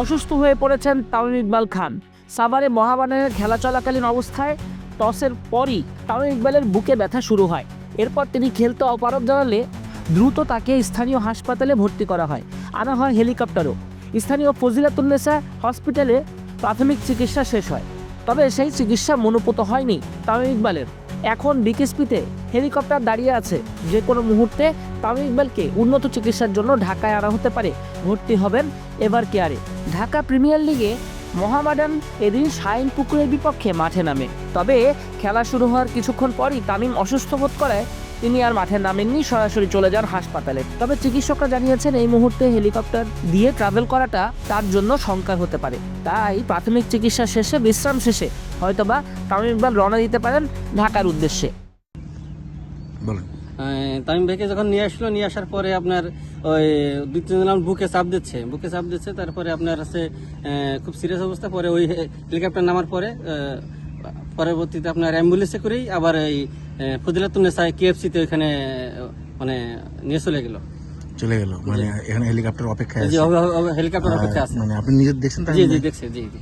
অসুস্থ হয়ে পড়েছেন তামিম ইকবাল খান। সাভারে মহাবানের খেলা চলাকালীন অবস্থায় টসের পরই তামিম ইকবালের বুকে ব্যথা শুরু হয়। এরপর তিনি খেলতে অপারগ জানালে দ্রুত তাকে স্থানীয় হাসপাতালে ভর্তি করা হয়। আনা হয় হেলিকপ্টারও। স্থানীয় ফজিলাতুল্লেসা হসপিটালে প্রাথমিক চিকিৎসা শেষ হয়। তবে সেই চিকিৎসা মনোপুত হয়নি তামিম ইকবালের। এখন বিকেএসপিতে হেলিকপ্টার দাঁড়িয়ে আছে। যে কোনো মুহূর্তে তামিম ইকবালকে উন্নত চিকিৎসার জন্য ঢাকায় আনা হতে পারে। ভর্তি হবেন এভার কেয়ারে। ঢাকা প্রিমিয়ার লিগে মোহামেডান এদিন শাইন পুকুরের বিপক্ষে মাঠে নামে। তবে খেলা শুরু হওয়ার কিছুক্ষণ পরই তামিম অসুস্থ বোধ করায় তিনি আর মাঠে নামেননি সরাসরি চলে যান হাসপাতালে। তবে চিকিৎসকরা জানিয়েছেন এই মুহূর্তে হেলিকপ্টার দিয়ে ট্রাভেল করাটা তার জন্য শঙ্কা হতে পারে। তাই প্রাথমিক চিকিৎসা শেষে বিশ্রাম শেষে হয়তোবা তামিম ইকবাল রওনা দিতে পারেন ঢাকার উদ্দেশ্যে। তামিম ভাইকে যখন নিয়ে আসলো নিয়ে আসার পরে আপনার ওই দুই তিন দিন বুকে চাপ দিচ্ছে বুকে চাপ দিচ্ছে তারপরে আপনার আছে খুব সিরিয়াস অবস্থা পরে ওই হেলিকপ্টার নামার পরে পরবর্তীতে আপনার অ্যাম্বুলেন্সে করেই আবার এই ফজিলাতুন্নেসাই কেএফসিতে ওইখানে ওখানে মানে নিয়ে চলে গেল। চলে গেল। মানে এখানে হেলিকপ্টার অপেক্ষায় জি হেলিকপ্টার অপেক্ষা আছে। মানে আপনি নিজে দেখছেন তাই জি জি দেখছি জি জি।